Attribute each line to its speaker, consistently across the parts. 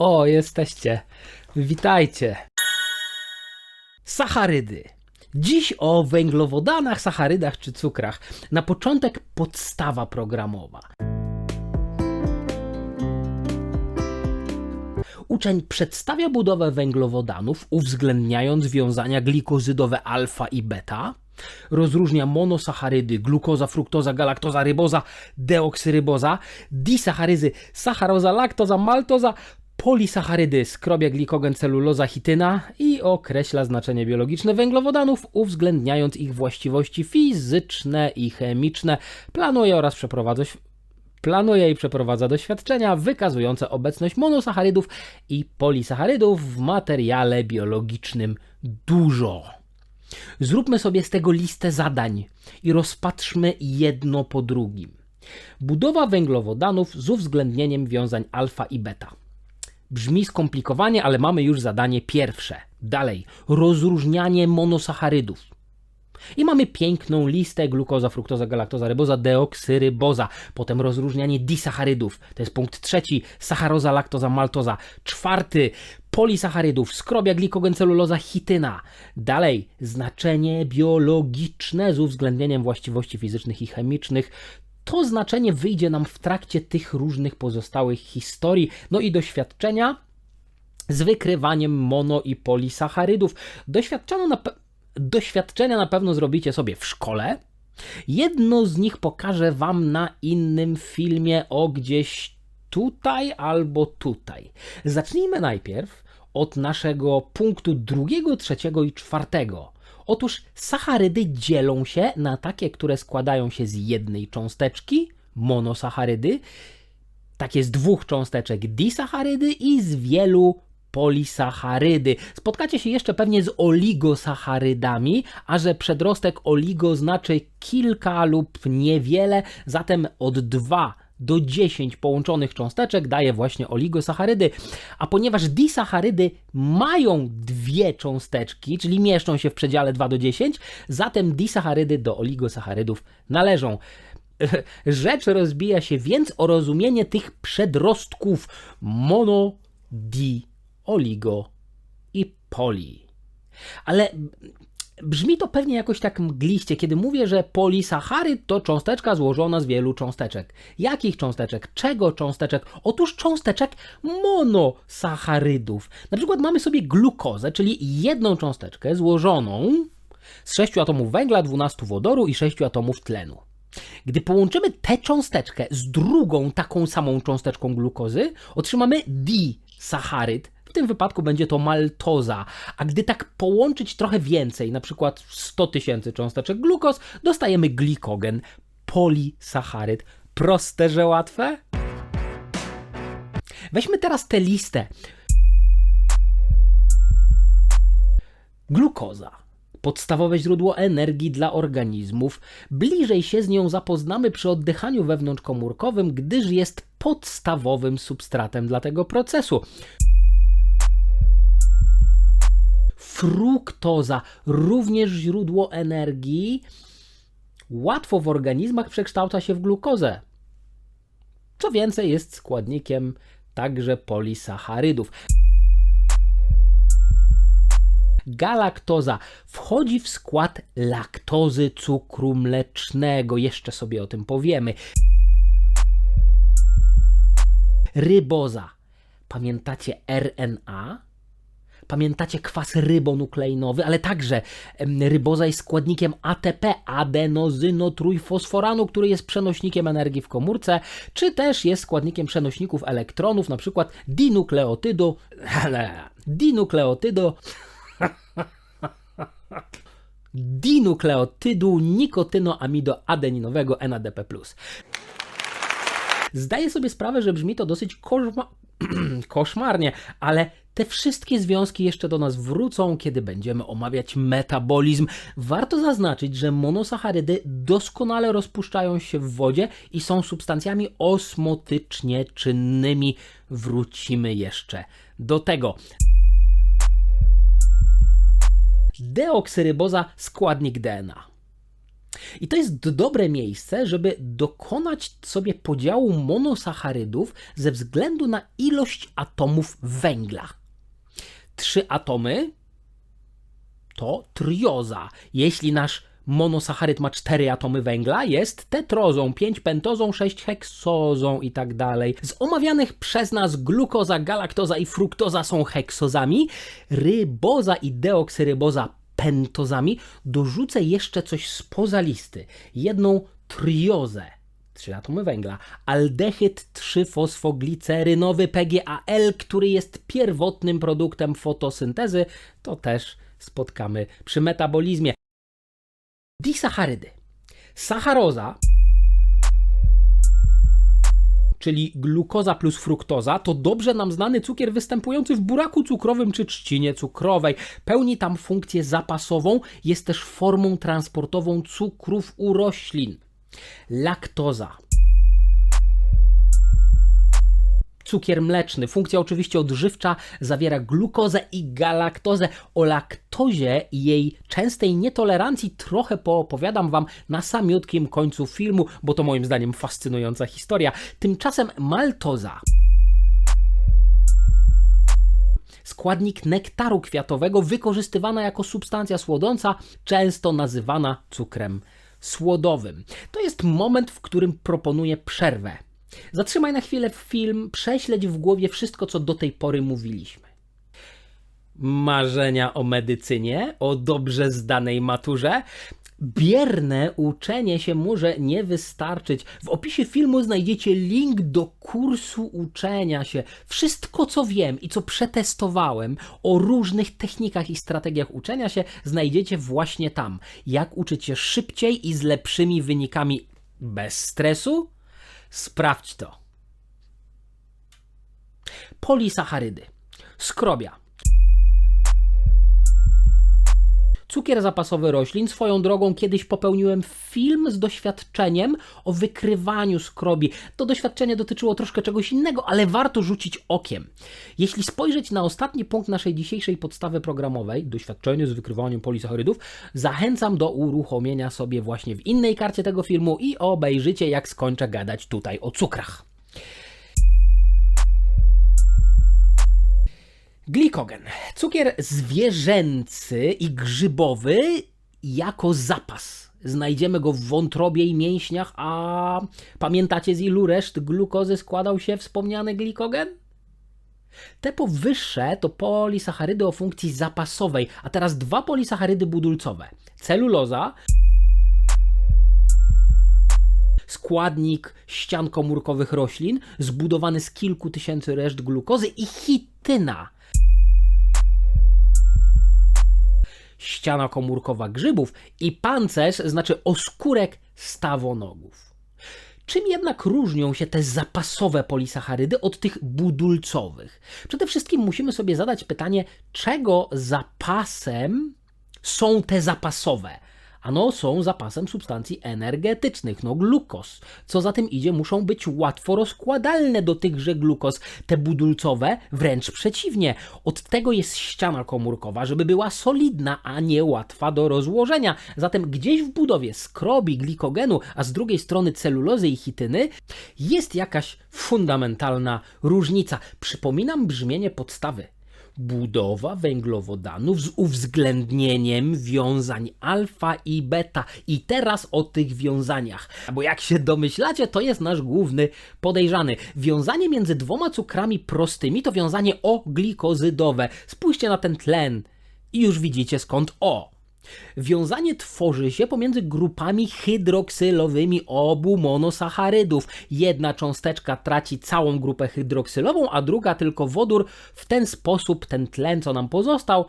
Speaker 1: O, jesteście. Witajcie. Sacharydy. Dziś o węglowodanach, sacharydach czy cukrach. Na początek podstawa programowa. Uczeń przedstawia budowę węglowodanów, uwzględniając wiązania glikozydowe alfa i beta. Rozróżnia monosacharydy, glukoza, fruktoza, galaktoza, ryboza, deoksyryboza, disacharyzy, sacharoza, laktoza, maltoza, polisacharydy, skrobia, glikogen, celuloza, chityna i określa znaczenie biologiczne węglowodanów, uwzględniając ich właściwości fizyczne i chemiczne. Planuje oraz przeprowadza Planuje i przeprowadza doświadczenia wykazujące obecność monosacharydów i polisacharydów w materiale biologicznym dużo. Zróbmy sobie z tego listę zadań i rozpatrzmy jedno po drugim. Budowa węglowodanów z uwzględnieniem wiązań alfa i beta. Brzmi skomplikowanie, ale mamy już zadanie pierwsze. Dalej, rozróżnianie monosacharydów. I mamy piękną listę glukoza, fruktoza, galaktoza, ryboza, deoksyryboza. Potem rozróżnianie disacharydów. To jest punkt trzeci. Sacharoza, laktoza, maltoza. Czwarty. Polisacharydów. Skrobia, glikogen, celuloza, chityna. Dalej. Znaczenie biologiczne z uwzględnieniem właściwości fizycznych i chemicznych. To znaczenie wyjdzie nam w trakcie tych różnych pozostałych historii. No i doświadczenia z wykrywaniem mono i polisacharydów. Doświadczono na doświadczenia na pewno zrobicie sobie w szkole. Jedno z nich pokażę Wam na innym filmie o gdzieś tutaj albo tutaj. Zacznijmy najpierw od naszego punktu drugiego, trzeciego i czwartego. Otóż sacharydy dzielą się na takie, które składają się z jednej cząsteczki, monosacharydy, takie z dwóch cząsteczek disacharydy i z wielu polisacharydy. Spotkacie się jeszcze pewnie z oligosacharydami, a że przedrostek oligo znaczy kilka lub niewiele, zatem od 2 do 10 połączonych cząsteczek daje właśnie oligosacharydy. A ponieważ disacharydy mają dwie cząsteczki, czyli mieszczą się w przedziale 2 do 10, zatem disacharydy do oligosacharydów należą. Rzecz rozbija się więc o rozumienie tych przedrostków mono, di, oligo i poli. Ale brzmi to pewnie jakoś tak mgliście, kiedy mówię, że polisacharyd to cząsteczka złożona z wielu cząsteczek. Jakich cząsteczek? Czego cząsteczek? Otóż cząsteczek monosacharydów. Na przykład mamy sobie glukozę, czyli jedną cząsteczkę złożoną z 6 atomów węgla, 12 wodoru i 6 atomów tlenu. Gdy połączymy tę cząsteczkę z drugą taką samą cząsteczką glukozy, otrzymamy disacharyd. W tym wypadku będzie to maltoza. A gdy tak połączyć trochę więcej, na przykład 100 tysięcy cząsteczek glukos, dostajemy glikogen, polisacharyd. Proste, że łatwe? Weźmy teraz tę listę. Glukoza. Podstawowe źródło energii dla organizmów. Bliżej się z nią zapoznamy przy oddychaniu wewnątrzkomórkowym, gdyż jest podstawowym substratem dla tego procesu. Fruktoza, również źródło energii, łatwo w organizmach przekształca się w glukozę. Co więcej, jest składnikiem także polisacharydów. Galaktoza wchodzi w skład laktozy cukru mlecznego. Jeszcze sobie o tym powiemy. Ryboza. Pamiętacie RNA? Pamiętacie kwas rybonukleinowy, ale także ryboza jest składnikiem ATP, adenozynotrójfosforanu, który jest przenośnikiem energii w komórce, czy też jest składnikiem przenośników elektronów, na przykład dinukleotydu, dinukleotydu, dinukleotydu nikotynoamidoadeninowego NADP+. Zdaję sobie sprawę, że brzmi to dosyć koszma... koszmarnie, ale te wszystkie związki jeszcze do nas wrócą, kiedy będziemy omawiać metabolizm. Warto zaznaczyć, że monosacharydy doskonale rozpuszczają się w wodzie i są substancjami osmotycznie czynnymi. Wrócimy jeszcze do tego. Deoksyryboza składnik DNA. I to jest dobre miejsce, żeby dokonać sobie podziału monosacharydów ze względu na ilość atomów węgla. Trzy atomy to trioza. Jeśli nasz monosacharyd ma 4 atomy węgla, jest tetrozą, 5 pentozą, 6 heksozą i tak dalej. Z omawianych przez nas glukoza, galaktoza i fruktoza są heksozami, ryboza i deoksyryboza pentozami. Dorzucę jeszcze coś spoza listy. Jedną triozę. Trzy atomy węgla, aldehyd 3-fosfoglicerynowy PGAL, który jest pierwotnym produktem fotosyntezy, to też spotkamy przy metabolizmie. Disacharydy. Sacharoza, czyli glukoza plus fruktoza, to dobrze nam znany cukier występujący w buraku cukrowym czy trzcinie cukrowej. Pełni tam funkcję zapasową, jest też formą transportową cukrów u roślin. Laktoza. Cukier mleczny, funkcja oczywiście odżywcza, zawiera glukozę i galaktozę. O laktozie i jej częstej nietolerancji trochę poopowiadam Wam na samiutkim końcu filmu, bo to moim zdaniem fascynująca historia. Tymczasem maltoza składnik nektaru kwiatowego, wykorzystywana jako substancja słodząca, często nazywana cukrem słodowym. To jest moment, w którym proponuję przerwę. Zatrzymaj na chwilę film, prześledź w głowie wszystko, co do tej pory mówiliśmy. Marzenia o medycynie, o dobrze zdanej maturze. Bierne uczenie się może nie wystarczyć. W opisie filmu znajdziecie link do kursu uczenia się. Wszystko, co wiem i co przetestowałem o różnych technikach i strategiach uczenia się, znajdziecie właśnie tam. Jak uczyć się szybciej i z lepszymi wynikami bez stresu? Sprawdź to. Polisacharydy. Skrobia. Cukier zapasowy roślin. Swoją drogą kiedyś popełniłem film z doświadczeniem o wykrywaniu skrobi. To doświadczenie dotyczyło troszkę czegoś innego, ale warto rzucić okiem. Jeśli spojrzeć na ostatni punkt naszej dzisiejszej podstawy programowej, doświadczenie z wykrywaniem polisacharydów, zachęcam do uruchomienia sobie właśnie w innej karcie tego filmu i obejrzycie, jak skończę gadać tutaj o cukrach. Glikogen. Cukier zwierzęcy i grzybowy jako zapas. Znajdziemy go w wątrobie i mięśniach, a pamiętacie z ilu reszt glukozy składał się wspomniany glikogen? Te powyższe to polisacharydy o funkcji zapasowej, a teraz dwa polisacharydy budulcowe. Celuloza, składnik ścian komórkowych roślin, zbudowany z kilku tysięcy reszt glukozy i chityna, ściana komórkowa grzybów i pancerz znaczy oskórek stawonogów. Czym jednak różnią się te zapasowe polisacharydy od tych budulcowych? Przede wszystkim musimy sobie zadać pytanie, czego zapasem są te zapasowe? Ano są zapasem substancji energetycznych, no glukos. Co za tym idzie, muszą być łatwo rozkładalne do tychże glukos. Te budulcowe wręcz przeciwnie. Od tego jest ściana komórkowa, żeby była solidna, a nie łatwa do rozłożenia. Zatem gdzieś w budowie skrobi, glikogenu, a z drugiej strony celulozy i chityny jest jakaś fundamentalna różnica. Przypominam brzmienie podstawy budowa węglowodanów z uwzględnieniem wiązań alfa i beta. I teraz o tych wiązaniach. Bo jak się domyślacie, to jest nasz główny podejrzany. Wiązanie między dwoma cukrami prostymi to wiązanie oglikozydowe. Spójrzcie na ten tlen i już widzicie skąd O. Wiązanie tworzy się pomiędzy grupami hydroksylowymi obu monosacharydów. Jedna cząsteczka traci całą grupę hydroksylową, a druga tylko wodór. W ten sposób ten tlen, co nam pozostał,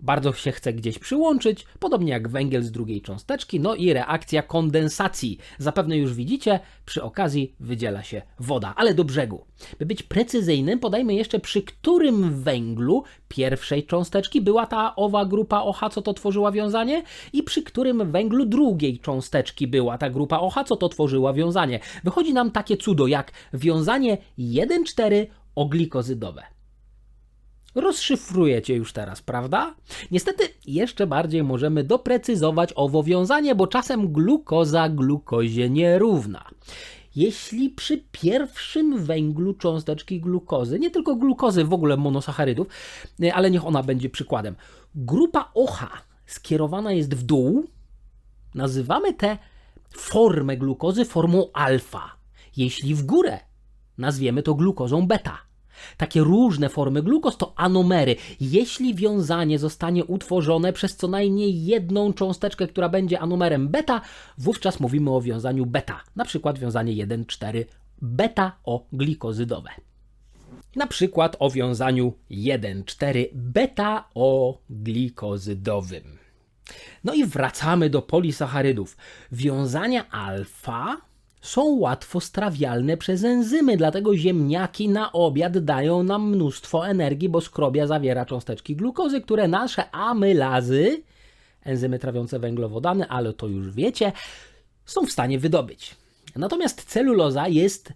Speaker 1: bardzo się chce gdzieś przyłączyć, podobnie jak węgiel z drugiej cząsteczki, no i reakcja kondensacji. Zapewne już widzicie, przy okazji wydziela się woda, ale do brzegu. By być precyzyjnym, podajmy jeszcze przy którym węglu pierwszej cząsteczki była ta owa grupa OH, co to tworzyła wiązanie i przy którym węglu drugiej cząsteczki była ta grupa OH, co to tworzyła wiązanie. Wychodzi nam takie cudo jak wiązanie 1,4 oglikozydowe. Rozszyfrujecie już teraz, prawda? Niestety jeszcze bardziej możemy doprecyzować owowiązanie, bo czasem glukoza glukozie nierówna. Jeśli przy pierwszym węglu cząsteczki glukozy, nie tylko glukozy, w ogóle monosacharydów, y, ale niech ona będzie przykładem, grupa OH skierowana jest w dół, nazywamy tę formę glukozy formą alfa. Jeśli w górę, nazwiemy to glukozą beta. Takie różne formy glukoz to anomery. Jeśli wiązanie zostanie utworzone przez co najmniej jedną cząsteczkę, która będzie anomerem beta, wówczas mówimy o wiązaniu beta. Na przykład wiązanie 1,4 beta-o-glikozydowe. Na przykład o wiązaniu 1,4 beta-o-glikozydowym. No i wracamy do polisacharydów. Wiązania alfa są łatwo strawialne przez enzymy, dlatego ziemniaki na obiad dają nam mnóstwo energii, bo skrobia zawiera cząsteczki glukozy, które nasze amylazy, enzymy trawiące węglowodany, ale to już wiecie, są w stanie wydobyć. Natomiast celuloza jest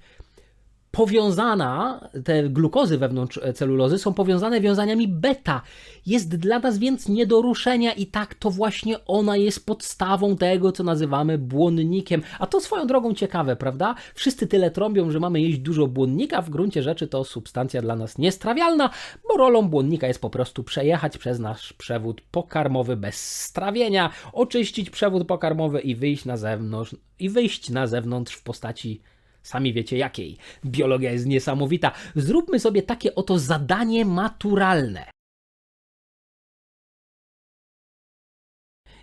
Speaker 1: powiązana, te glukozy wewnątrz celulozy są powiązane wiązaniami beta. Jest dla nas więc nie do ruszenia i tak to właśnie ona jest podstawą tego, co nazywamy błonnikiem. A to swoją drogą ciekawe, prawda? Wszyscy tyle trąbią, że mamy jeść dużo błonnika, w gruncie rzeczy to substancja dla nas niestrawialna, bo rolą błonnika jest po prostu przejechać przez nasz przewód pokarmowy bez strawienia, oczyścić przewód pokarmowy i wyjść na zewnątrz, i wyjść na zewnątrz w postaci Sami wiecie jakiej. Biologia jest niesamowita. Zróbmy sobie takie oto zadanie maturalne.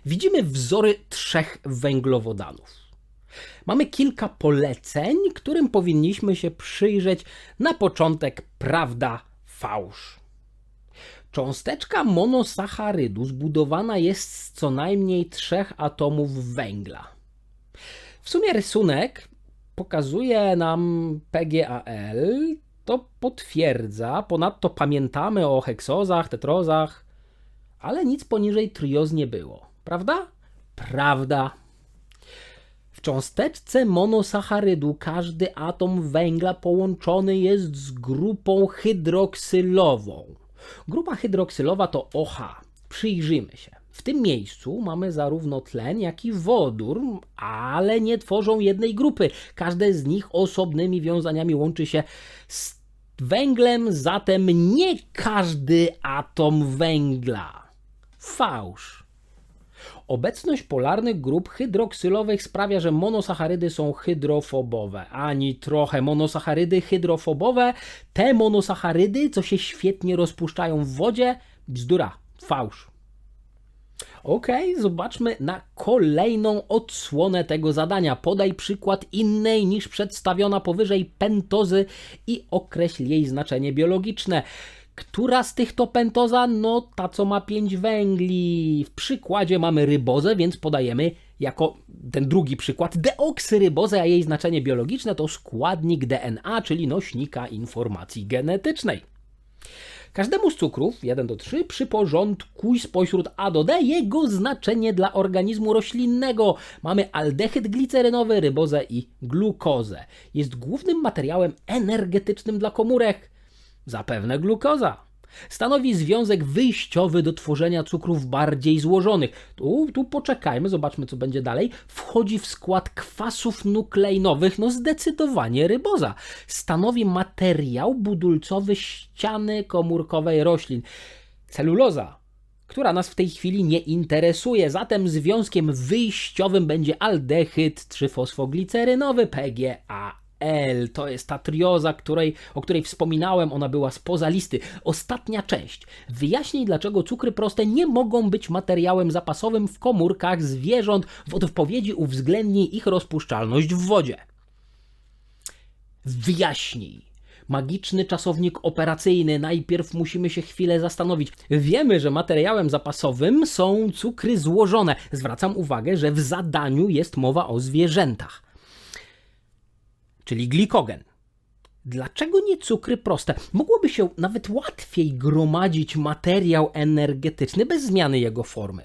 Speaker 1: Widzimy wzory trzech węglowodanów. Mamy kilka poleceń, którym powinniśmy się przyjrzeć na początek prawda, fałsz. Cząsteczka monosacharydu zbudowana jest z co najmniej trzech atomów węgla. W sumie rysunek pokazuje nam PGAL, to potwierdza. Ponadto pamiętamy o heksozach, tetrozach, ale nic poniżej trioz nie było. Prawda? Prawda. W cząsteczce monosacharydu każdy atom węgla połączony jest z grupą hydroksylową. Grupa hydroksylowa to OH. Przyjrzyjmy się. W tym miejscu mamy zarówno tlen, jak i wodór, ale nie tworzą jednej grupy. Każde z nich osobnymi wiązaniami łączy się z węglem, zatem nie każdy atom węgla. Fałsz. Obecność polarnych grup hydroksylowych sprawia, że monosacharydy są hydrofobowe. Ani trochę monosacharydy hydrofobowe, te monosacharydy, co się świetnie rozpuszczają w wodzie, bzdura, fałsz. Ok, zobaczmy na kolejną odsłonę tego zadania. Podaj przykład innej niż przedstawiona powyżej pentozy i określ jej znaczenie biologiczne. Która z tych to pentoza? No ta, co ma 5 węgli. W przykładzie mamy rybozę, więc podajemy jako ten drugi przykład deoksyrybozę, a jej znaczenie biologiczne to składnik DNA, czyli nośnika informacji genetycznej. Każdemu z cukrów, 1 do 3, przyporządkuj spośród A do D jego znaczenie dla organizmu roślinnego. Mamy aldehyd glicerynowy, rybozę i glukozę. Jest głównym materiałem energetycznym dla komórek. Zapewne glukoza. Stanowi związek wyjściowy do tworzenia cukrów bardziej złożonych. Tu, tu poczekajmy, zobaczmy co będzie dalej. Wchodzi w skład kwasów nukleinowych, no zdecydowanie ryboza. Stanowi materiał budulcowy ściany komórkowej roślin. Celuloza która nas w tej chwili nie interesuje. Zatem związkiem wyjściowym będzie aldehyd 3-fosfoglicerynowy PGA L. To jest ta trioza, której, o której wspominałem, ona była spoza listy. Ostatnia część. Wyjaśnij, dlaczego cukry proste nie mogą być materiałem zapasowym w komórkach zwierząt. W odpowiedzi uwzględnij ich rozpuszczalność w wodzie. Wyjaśnij. Magiczny czasownik operacyjny. Najpierw musimy się chwilę zastanowić. Wiemy, że materiałem zapasowym są cukry złożone. Zwracam uwagę, że w zadaniu jest mowa o zwierzętach czyli glikogen. Dlaczego nie cukry proste? Mogłoby się nawet łatwiej gromadzić materiał energetyczny bez zmiany jego formy.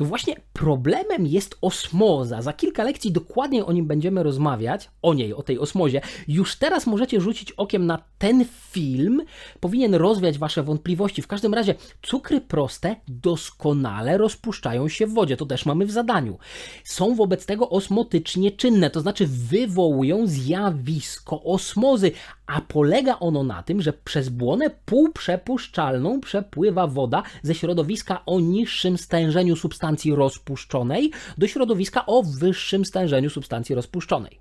Speaker 1: No właśnie problemem jest osmoza. Za kilka lekcji dokładniej o nim będziemy rozmawiać, o niej, o tej osmozie. Już teraz możecie rzucić okiem na ten film powinien rozwiać Wasze wątpliwości. W każdym razie cukry proste doskonale rozpuszczają się w wodzie. To też mamy w zadaniu. Są wobec tego osmotycznie czynne, to znaczy wywołują zjawisko osmozy, a polega ono na tym, że przez błonę półprzepuszczalną przepływa woda ze środowiska o niższym stężeniu substancji rozpuszczonej do środowiska o wyższym stężeniu substancji rozpuszczonej.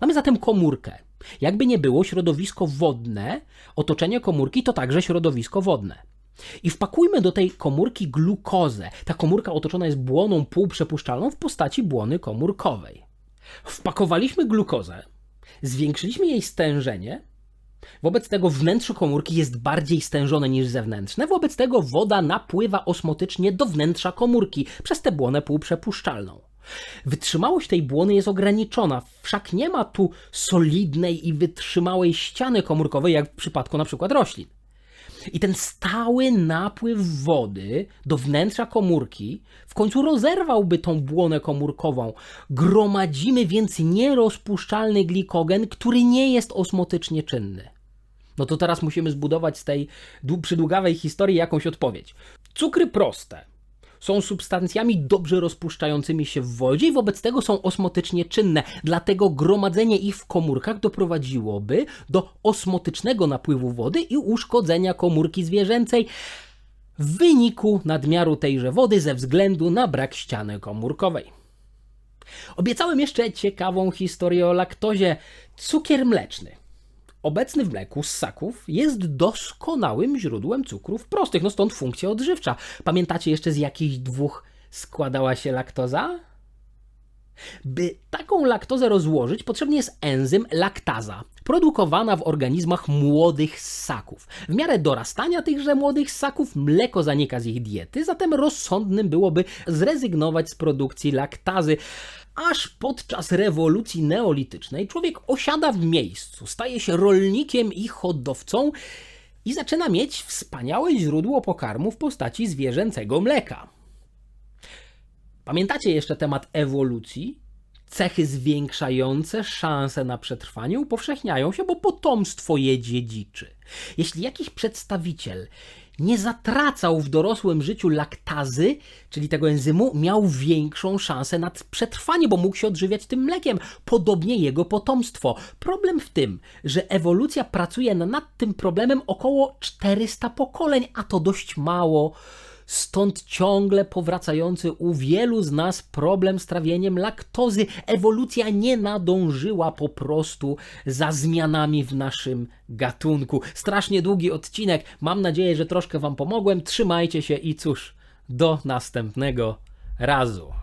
Speaker 1: Mamy zatem komórkę. Jakby nie było środowisko wodne, otoczenie komórki to także środowisko wodne. I wpakujmy do tej komórki glukozę. Ta komórka otoczona jest błoną półprzepuszczalną w postaci błony komórkowej. Wpakowaliśmy glukozę, zwiększyliśmy jej stężenie, wobec tego wnętrze komórki jest bardziej stężone niż zewnętrzne, wobec tego woda napływa osmotycznie do wnętrza komórki przez tę błonę półprzepuszczalną. Wytrzymałość tej błony jest ograniczona, wszak nie ma tu solidnej i wytrzymałej ściany komórkowej, jak w przypadku przykład roślin. I ten stały napływ wody do wnętrza komórki w końcu rozerwałby tą błonę komórkową. Gromadzimy więc nierozpuszczalny glikogen, który nie jest osmotycznie czynny. No to teraz musimy zbudować z tej dłu- przydługawej historii jakąś odpowiedź. Cukry proste są substancjami dobrze rozpuszczającymi się w wodzie i wobec tego są osmotycznie czynne. Dlatego gromadzenie ich w komórkach doprowadziłoby do osmotycznego napływu wody i uszkodzenia komórki zwierzęcej w wyniku nadmiaru tejże wody ze względu na brak ściany komórkowej. Obiecałem jeszcze ciekawą historię o laktozie. Cukier mleczny obecny w mleku z ssaków jest doskonałym źródłem cukrów prostych, no stąd funkcja odżywcza. Pamiętacie jeszcze z jakich dwóch składała się laktoza? By taką laktozę rozłożyć, potrzebny jest enzym laktaza, produkowana w organizmach młodych ssaków. W miarę dorastania tychże młodych ssaków mleko zanika z ich diety, zatem rozsądnym byłoby zrezygnować z produkcji laktazy. Aż podczas rewolucji neolitycznej człowiek osiada w miejscu, staje się rolnikiem i hodowcą i zaczyna mieć wspaniałe źródło pokarmu w postaci zwierzęcego mleka. Pamiętacie jeszcze temat ewolucji? Cechy zwiększające szanse na przetrwanie upowszechniają się, bo potomstwo je dziedziczy. Jeśli jakiś przedstawiciel nie zatracał w dorosłym życiu laktazy, czyli tego enzymu, miał większą szansę na przetrwanie, bo mógł się odżywiać tym mlekiem. Podobnie jego potomstwo. Problem w tym, że ewolucja pracuje nad tym problemem około 400 pokoleń, a to dość mało. Stąd ciągle powracający u wielu z nas problem z trawieniem laktozy. Ewolucja nie nadążyła po prostu za zmianami w naszym gatunku. Strasznie długi odcinek. Mam nadzieję, że troszkę Wam pomogłem. Trzymajcie się i cóż, do następnego razu.